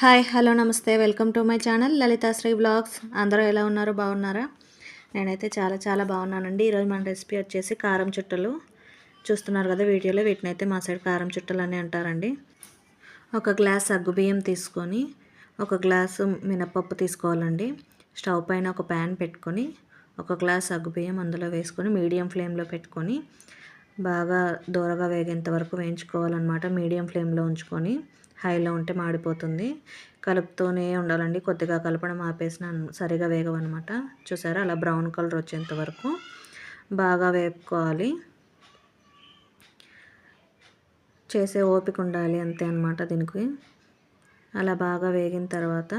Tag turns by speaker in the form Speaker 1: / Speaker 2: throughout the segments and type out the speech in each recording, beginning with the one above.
Speaker 1: Hi hello నమస్తే. Welcome to my channel Lalithasri blogs. అందరూ ఎలా ఉన్నారు? బాగున్నారా? నేనైతే చాలా చాలా బాగున్నానండి. ఈరోజు మన రెసిపీ వచ్చేసి కారం చుట్టలు. చూస్తున్నారు కదా వీడియోలో వీటిని అయితే మా సైడ్ కారం చుట్టలు అని అంటారండి. ఒక గ్లాస్ అగ్గుబియ్యం తీసుకొని ఒక గ్లాసు మినపప్పు తీసుకోవాలండి. స్టవ్ పైన ఒక ప్యాన్ పెట్టుకొని ఒక గ్లాస్ అగ్గుబియ్యం అందులో వేసుకొని మీడియం ఫ్లేమ్లో పెట్టుకొని బాగా దూరగా వేగేంత వరకు వేయించుకోవాలన్నమాట. మీడియం ఫ్లేమ్లో ఉంచుకొని హైలో ఉంటే మాడిపోతుంది. కలుపుతూనే ఉండాలండి. కొద్దిగా కలపడం ఆపేసిన సరిగా వేగవన్నమాట. చూసారా? అలా బ్రౌన్ కలర్ వచ్చేంత వరకు బాగా వేపుకోవాలి. చేసే ఓపిక ఉండాలి అంతే అనమాట దీనికి. అలా బాగా వేగిన తర్వాత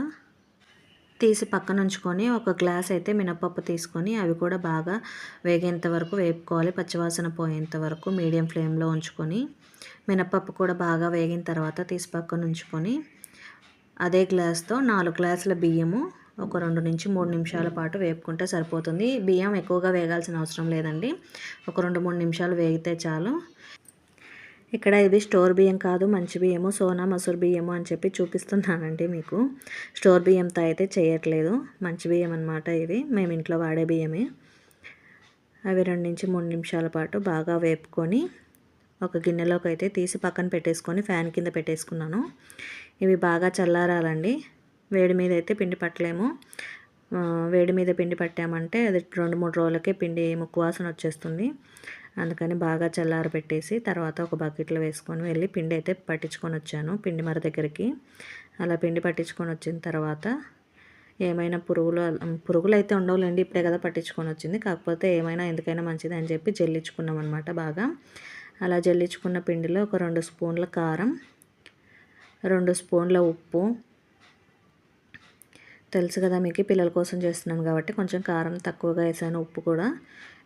Speaker 1: తీసి పక్కన ఉంచుకొని ఒక గ్లాస్ అయితే మినపప్పు తీసుకొని అవి కూడా బాగా వేగేంత వరకు వేపుకోవాలి. పచ్చివాసన పోయేంత వరకు మీడియం ఫ్లేమ్లో ఉంచుకొని మినపప్పు కూడా బాగా వేగిన తర్వాత తీసి పక్కన ఉంచుకొని అదే గ్లాస్తో నాలుగు గ్లాసుల బియ్యము ఒక రెండు నుంచి మూడు నిమిషాల పాటు వేపుకుంటే సరిపోతుంది. బియ్యం ఎక్కువగా వేగాల్సిన అవసరం లేదండి. ఒక రెండు మూడు నిమిషాలు వేగితే చాలు. ఇక్కడ ఇది స్టోర్ బియ్యం కాదు మంచి బియ్యము సోనా మసూర్ బియ్యము అని చెప్పి చూపిస్తున్నానండి మీకు. స్టోర్ బియ్యంతో అయితే చేయట్లేదు మంచి బియ్యం అనమాట ఇవి మేము ఇంట్లో వాడే బియ్యమే. అవి రెండు నుంచి మూడు నిమిషాల పాటు బాగా వేపుకొని ఒక గిన్నెలోకి అయితే తీసి పక్కన పెట్టేసుకొని ఫ్యాన్ కింద పెట్టేసుకున్నాను. ఇవి బాగా చల్లారాలండి. వేడి మీద అయితే పిండి పట్టలేము. వేడి మీద పిండి పట్టామంటే అది రెండు మూడు రోజులకే పిండి ముక్కు వాసన వచ్చేస్తుంది. అందుకని బాగా చల్లారి పెట్టేసి తర్వాత ఒక బకెట్లో వేసుకొని వెళ్ళి పిండి అయితే పట్టించుకొని వచ్చాను పిండి మర దగ్గరికి. అలా పిండి పట్టించుకొని వచ్చిన తర్వాత ఏమైనా పురుగులు పురుగులు అయితే ఉండవులేండి ఇప్పుడే కదా పట్టించుకొని వచ్చింది. కాకపోతే ఏమైనా ఎందుకైనా మంచిది అని చెప్పి జల్లించుకున్నాం అనమాట బాగా. అలా జల్లించుకున్న పిండిలో ఒక రెండు స్పూన్ల కారం రెండు స్పూన్ల ఉప్పు తెలుసు కదా మీకు పిల్లల కోసం చేస్తున్నాను కాబట్టి కొంచెం కారం తక్కువగా వేసాను ఉప్పు కూడా.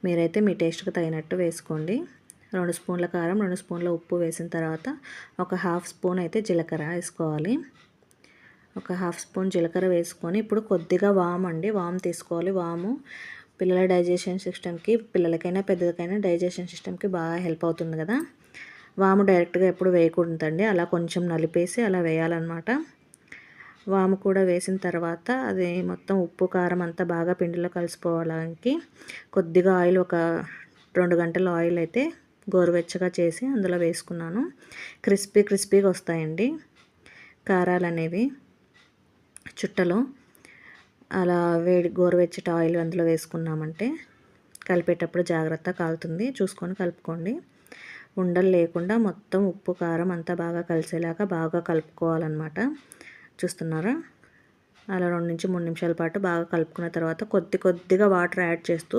Speaker 1: మీరైతే మీ టేస్ట్కి తగినట్టు వేసుకోండి. రెండు స్పూన్ల కారం రెండు స్పూన్ల ఉప్పు వేసిన తర్వాత ఒక హాఫ్ స్పూన్ అయితే జీలకర్ర వేసుకోవాలి. ఒక హాఫ్ స్పూన్ జీలకర్ర వేసుకొని ఇప్పుడు కొద్దిగా వామ్ అండి వామ్ తీసుకోవాలి. వాము పిల్లల డైజెషన్ సిస్టమ్కి పిల్లలకైనా పెద్దలకైనా డైజెషన్ సిస్టమ్కి బాగా హెల్ప్ అవుతుంది కదా. వాము డైరెక్ట్గా ఎప్పుడు వేయకూడదండి అలా కొంచెం నలిపేసి అలా వేయాలన్నమాట. వాము కూడా వేసిన తర్వాత అది మొత్తం ఉప్పు కారం అంతా బాగా పిండిలో కలిసిపోవడానికి కొద్దిగా ఆయిల్ ఒక రెండు గంటల ఆయిల్ అయితే గోరువెచ్చగా చేసి అందులో వేసుకున్నాను. క్రిస్పీ క్రిస్పీగా వస్తాయండి కారాలు అనేవి చుట్టలో. అలా వేడి గోరువెచ్చటి ఆయిల్ అందులో వేసుకున్నామంటే కలిపేటప్పుడు జాగ్రత్త కాలుతుంది. చూసుకొని కలుపుకోండి. ఉండలు లేకుండా మొత్తం ఉప్పు కారం అంతా బాగా కలిసేలాగా బాగా కలుపుకోవాలన్నమాట. చూస్తున్నారా? అలా రెండు నుంచి మూడు నిమిషాల పాటు బాగా కలుపుకున్న తర్వాత కొద్ది కొద్దిగా వాటర్ యాడ్ చేస్తూ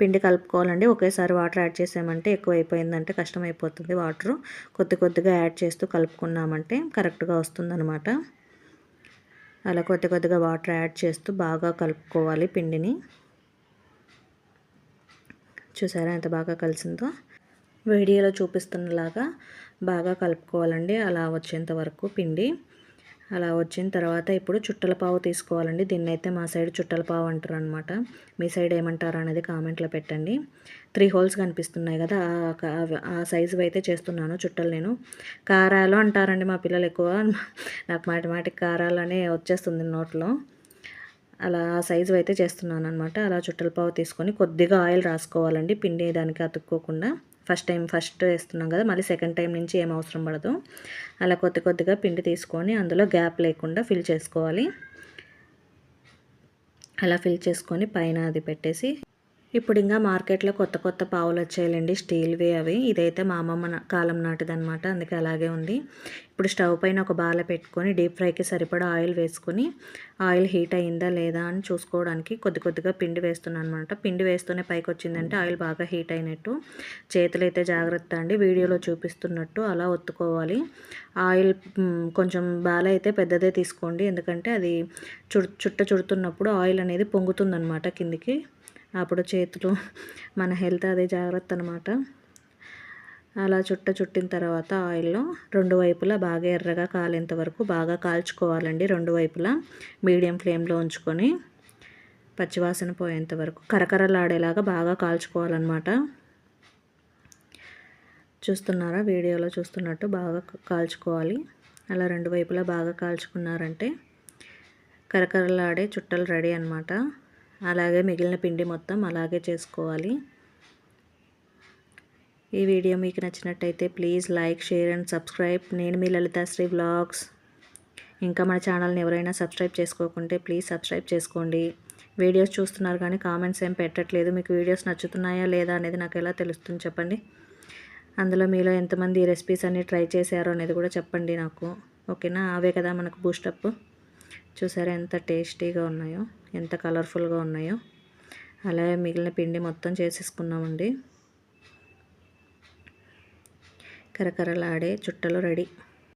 Speaker 1: పిండి కలుపుకోవాలండి. ఒకేసారి వాటర్ యాడ్ చేసామంటే ఎక్కువ అయిపోయిందంటే కష్టం అయిపోతుంది వాటర్. కొద్ది కొద్దిగా యాడ్ చేస్తూ కలుపుకున్నామంటే కరెక్ట్గా వస్తుందన్నమాట. అలా కొద్ది కొద్దిగా వాటర్ యాడ్ చేస్తూ బాగా కలుపుకోవాలి పిండిని. చూసారా ఎంత బాగా కలిసిందో? వీడియోలో చూపిస్తున్నలాగా బాగా కలుపుకోవాలండి. అలా వచ్చేంత వరకు పిండి. అలా వచ్చిన తర్వాత ఇప్పుడు చుట్టల పావు తీసుకోవాలండి. దీన్ని అయితే మా సైడ్ చుట్టల పావు అంటారు అనమాట మీ సైడ్ ఏమంటారు అనేది కామెంట్లో పెట్టండి. త్రీ హోల్స్ కనిపిస్తున్నాయి కదా. ఆ సైజు అయితే చేస్తున్నాను చుట్టలు నేను. కారాలు అంటారండి మా పిల్లలు ఎక్కువ. నాకు మాటి కారాలనే కారాలు అనే వచ్చేస్తుంది నోట్లో. అలా ఆ సైజు అయితే చేస్తున్నాను అనమాట అలా చుట్టల పావు తీసుకొని కొద్దిగా ఆయిల్ రాసుకోవాలండి. పిండి దానికి అతుక్కోకుండా. ఫస్ట్ టైం ఫస్ట్ వేస్తున్నాం కదా మళ్ళీ సెకండ్ టైం నుంచి ఏం అవసరం పడదు. అలా కొద్ది కొద్దిగా పిండి తీసుకొని అందులో గ్యాప్ లేకుండా ఫిల్ చేసుకోవాలి. అలా ఫిల్ చేసుకొని పైన అది పెట్టేసి ఇప్పుడు ఇంకా మార్కెట్లో కొత్త కొత్త పావులు వచ్చాయండి స్టీల్వి అవి. ఇదైతే మా అమ్మమ్మ కాలం నాటిదనమాట అందుకే అలాగే ఉంది. ఇప్పుడు స్టవ్ పైన ఒక బాల పెట్టుకొని డీప్ ఫ్రైకి సరిపడా ఆయిల్ వేసుకొని ఆయిల్ హీట్ అయిందా లేదా అని చూసుకోవడానికి కొద్ది కొద్దిగా పిండి వేస్తున్నాను అనమాట పిండి వేస్తూనే పైకి వచ్చిందంటే ఆయిల్ బాగా హీట్ అయినట్టు. చేతులైతే జాగ్రత్త అండి. వీడియోలో చూపిస్తున్నట్టు అలా ఒత్తుకోవాలి. ఆయిల్ కొంచెం బాల అయితే పెద్దదే తీసుకోండి. ఎందుకంటే అది చుట్ట చుడుతున్నప్పుడు ఆయిల్ అనేది పొంగుతుందనమాట కిందికి. అప్పుడు చేతులు మన హెల్త్ అదే జాగ్రత్త అనమాట అలా చుట్ట చుట్టిన తర్వాత ఆయిల్లో రెండు వైపులా బాగా ఎర్రగా కాలేంత వరకు బాగా కాల్చుకోవాలండి. రెండు వైపులా మీడియం ఫ్లేమ్లో ఉంచుకొని పచ్చివాసన పోయేంత వరకు కరకరలాడేలాగా బాగా కాల్చుకోవాలన్నమాట. చూస్తున్నారా? వీడియోలో చూస్తున్నట్టు బాగా కాల్చుకోవాలి. అలా రెండు వైపులా బాగా కాల్చుకున్నారంటే కరకరలాడే చుట్టలు రెడీ అనమాట అలాగే మిగిలిన పిండి మొత్తం అలాగే చేసుకోవాలి. ఈ వీడియో మీకు నచ్చినట్టయితే please like share and subscribe. నేను మీ లలితాశ్రీ వ్లాగ్స్. ఇంకా మన ఛానల్ని ఎవరైనా సబ్స్క్రైబ్ చేసుకోకుంటే ప్లీజ్ సబ్స్క్రైబ్ చేసుకోండి. వీడియోస్ చూస్తున్నారు కానీ కామెంట్స్ ఏం పెట్టట్లేదు. మీకు వీడియోస్ నచ్చుతున్నాయా లేదా అనేది నాకు ఎలా తెలుస్తుంది చెప్పండి. అందులో మీలో ఎంతమంది ఈ రెసిపీస్ అన్ని ట్రై చేశారో అనేది కూడా చెప్పండి నాకు. ఓకేనా? అవే కదా మనకు బూస్టప్. చూసారా ఎంత టేస్టీగా ఉన్నాయో ఎంత కలర్ఫుల్గా ఉన్నాయో. అలాగే మిగిలిన పిండి మొత్తం చేసేసుకున్నామండి. కరకరలాడే చుట్టలు రెడీ.